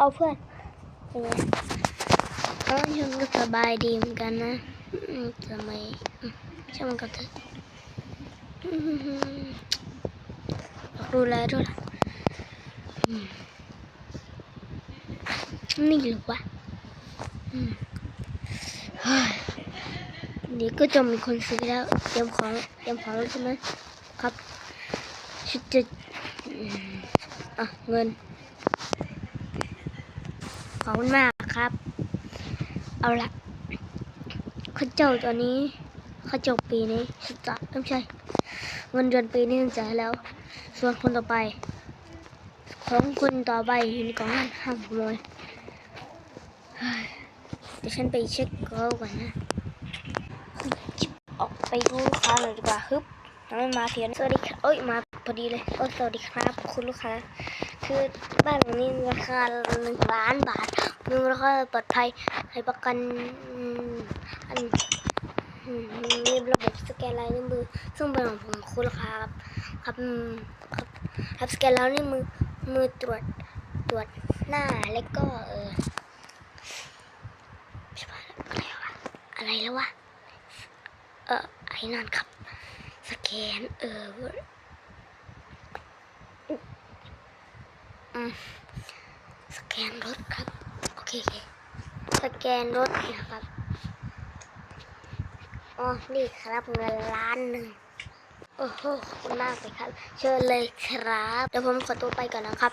เอาเพื่อนเป็นไงเออยังก็สบายดีเหมือนกันนะทำไมช่างมันก็เถอะอืมดูแลด้วยล่ะอืมนี่หรือวะอืมเฮ้ยเดี๋ยวก็จะมีคนซื้อแล้ว เตรียมของ เตรียมของแล้วใช่ไหมครับชุดจะอะเงิน อบคุณมากครับ เอาละข้าเจ้าตอนนี้ข้าเจ้าปีนี้ฉันจะไม่ใช่เงินเดือนปีนี้จ่ายแล้ว ส่วนคนต่อไป ของคนต่อไปอยู่ในกล่องนั้นห้ามขโมยเดี๋ยวฉันไปเช็คเขาก่อนนะจิบออกไปดูลูกค้าหน่อยดีกว่าฮึบยังไม่มาเทียนสวัสดีครับเอ้ยมาพอดีเลยโอ้สวัสดีครับ คุณลูกค้า คือบ้านหลังนี้ราคาหนึ่งล้านบาทมีราคาปลอดภัยให้ประกันอันมีระบบสแกนลายนิ้วมือ ซึ่งเป็นของผมคุณครับ ครับครับครับสแกนแล้วนิ้วมือมือตรวจตรวจหน้าแล้วก็เอออะไรวะอะไรแล้ววะเออไอ้นั่นครับ สแกนเออ อืม สแกนรถครับ โอเคสแกนรถนะครับอ๋อนี่ครับเงินล้านหนึ่งโอ้โหขอบคุณมากเลยครับ เชิญเลยครับ เดี๋ยวผมขอตัวไปก่อนนะครับ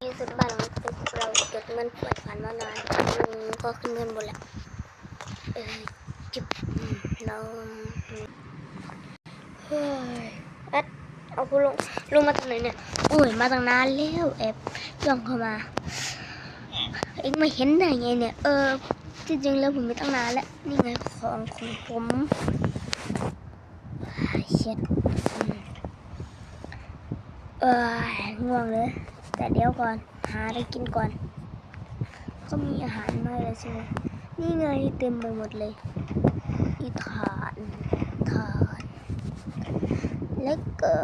นี่สุดบ้านของเราเก็บเงินเปิดผ่านมานานลุงก็ขึ้นเงินหมดแล้วเออจิบอืมเราเฮ้ยเอ็ดเอาคุณลงลงมาตรงไหนเนี่ย อ้ยมาตั้งนานแล้วแอบย่องเข้ามา เอ็งไม่เห็นได้ไงเนี่ย เออ จริงๆแล้วผมไม่ตั้งนานแล้ว นี่ไงของของผมเช็ดเออง่วงเลย แต่เดี๋ยวก่อน หาอะไรกินก่อน ก็มีอาหารมาแล้วใช่ไหมนี่ไงเต็มไปหมดเลยอีฐานฐาน แล้วก็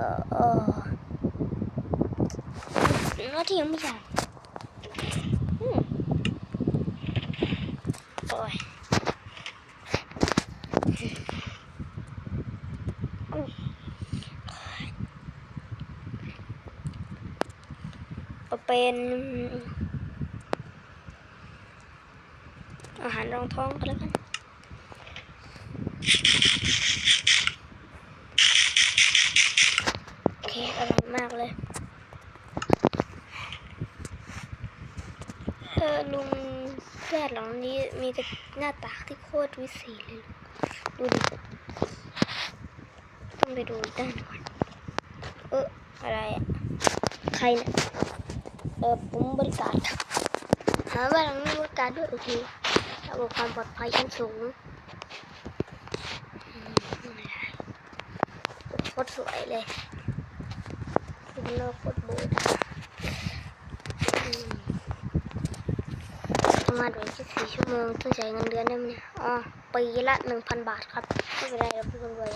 เออหน้าที่ยังไม่จ่อืมโอ้ยอืมเอาเป็นอาหารรองท้องก็แล้วกัน โอเค อร่อยมากเลย เออลุงแฟดหลังนี้มีแต่หน้าตาที่โคตรวิเศษเลยลูกดูดิ ต้องไปดูด้านก่อน เอออะไรอะใครเนี่ยเออผมบริการครับหาบ้านหลังนี้บริการด้วยโอเคระบบความปลอดภัยชั้นสูงโคตรสวยเลยคุณโลกโคตรบูดอืมประมาณวัน ที่สี่ชั่วโมงต้องใช้เงินเดือนได้ไหมเนี่ยอ๋อปีละหนึ่งพันบาทครับไม่เป็นไรเราพี่คนรวย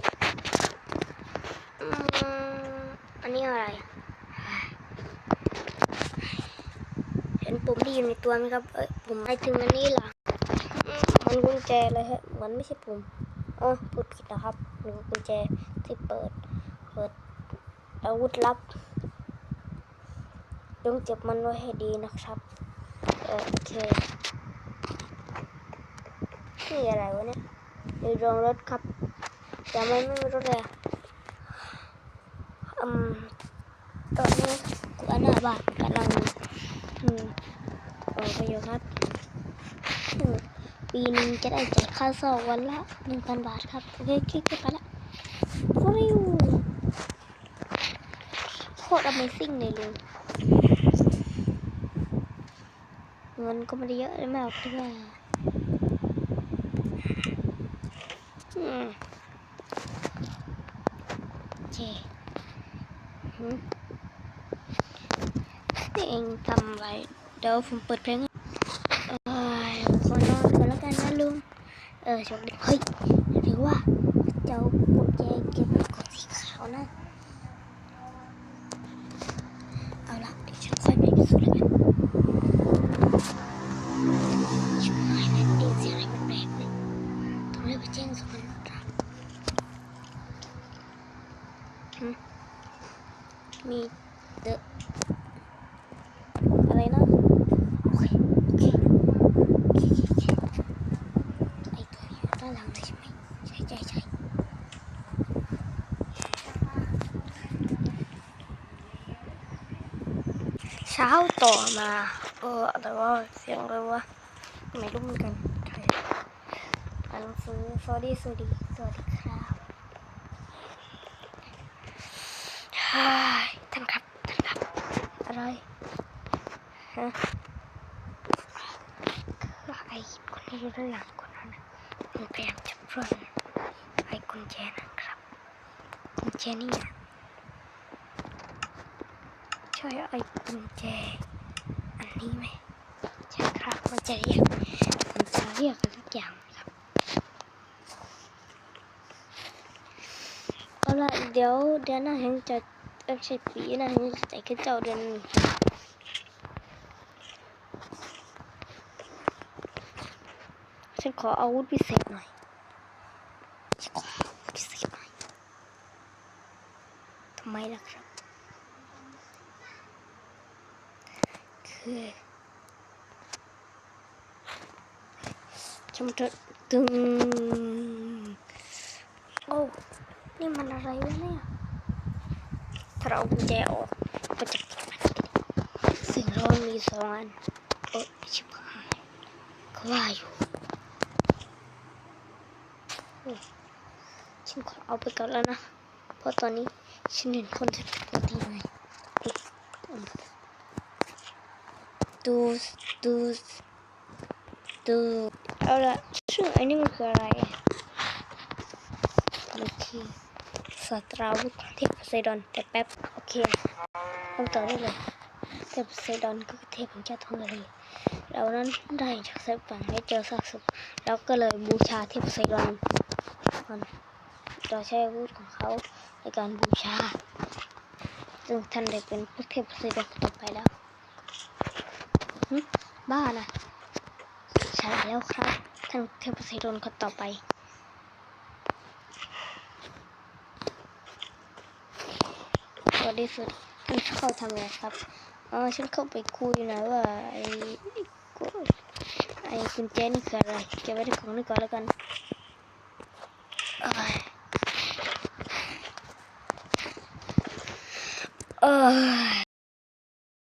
อันนี้อะไร เห็นปุ่มที่อยู่ในตัวไหมครับ เอ้ยปุ่มไปถึงอันนี้เหรอมันกุญแจเลยฮะมันไม่ใช่ปุ่มอ๋อพูดผิดนะครับหรือกุญแจที่เปิด เปิดอาวุธลับจงเก็บมันไว้ให้ดีนะครับเออโอเค นี่อะไรวะเนี่ยอยู่โรงรถครับ แต่มันไม่มีรถเลยอืมตอนนี้หัวหน้าบ้านกำลังอืมออกไปอยู่ครับอืมปีนึงจะได้จ่ายค่าเช่าวันละหนึ่งพันบาทครับ โอเคคลิกไปละฟิวโคตร Amazing เลยลุงเงินก็ไม่ได้เยอะมากด้วย อืมโอเคอืมนี่เองทำไว้เดี๋ยวผมเปิดเพลงให้เอยขอนอนก่อนแล้วกันนะลุงเออโชคดีเฮ้ยหรือว่าเจ้ากุญแจเก็บกดสีขาวนะเอาละเดี๋ยวฉันค่อยไปพิสูจน์แล้วกัน เช้าต่อมา เออ แต่ว่าเสียงอะไรวะไม่รู้เหมือนกันใช่อ่านหนังสือสวัสดีสวัสดีสวัสดีครับท่านครับท่านครับอะไรฮะคือไอ้คนที่อยู่ด้านหลังคนนั้นมันพยายามจะปล้นไอ้กุญแจนะครับกุญแจนี่นะ ใช่ไอ้กุญแจ อันนี้ไหมใช่ครับ มันจะเรียก มันจะเรียกอะไรสักอย่างครับเอาละเดี๋ยวเดือนหน้าเห็นจะเออใช่ปีหน้าเห็นจะใส่ขึ้นเจ้าเดือนฉันขออาวุธพิเศษหน่อยฉันขออาวุธพิเศษหน่อยทำไมล่ะครับ คือฉันจะตึงโอ้นี่มันอะไรวะเนี่ยถ้าเราเอากุญแจออกก็จะปิดสิ่งเรามีสองอันโอ้ชิบหายก็ว่าอยู่ฉันขอเอาไปก่อนแล้วนะ เพราะตอนนี้ฉันเห็นคนจะติไงอุ๊ยอืม ดูสดูสดูสเอาละชื่อไอ้นี่มันคืออะไรมันคือสัตราวุธเทพโพไซดอนแต่แป๊บโอเคเริ่มต่อได้เลยเทพโพไซดอนก็เทพแห่งเจ้าท้องทะเลเรานั้นได้จากสายฝังให้เจอซากศพแล้วก็เลยบูชาเทพโพไซดอนมันเราใช้อาวุธของเขาในการบูชาซึ่งท่านได้เป็นพระเทพโพไซดอนต่อไปแล้ว บ้านะใช่แล้วครับท่านเทพไซดอนคนต่อไปสวัสดีสุดท่านเข้าทำอะไรครับอ๋อฉันเข้าไปคุยนะว่าไอ้ไอ้กุญแจนี่คืออะไรเก็บไว้ในของนี่ก่อนแล้วกันเออ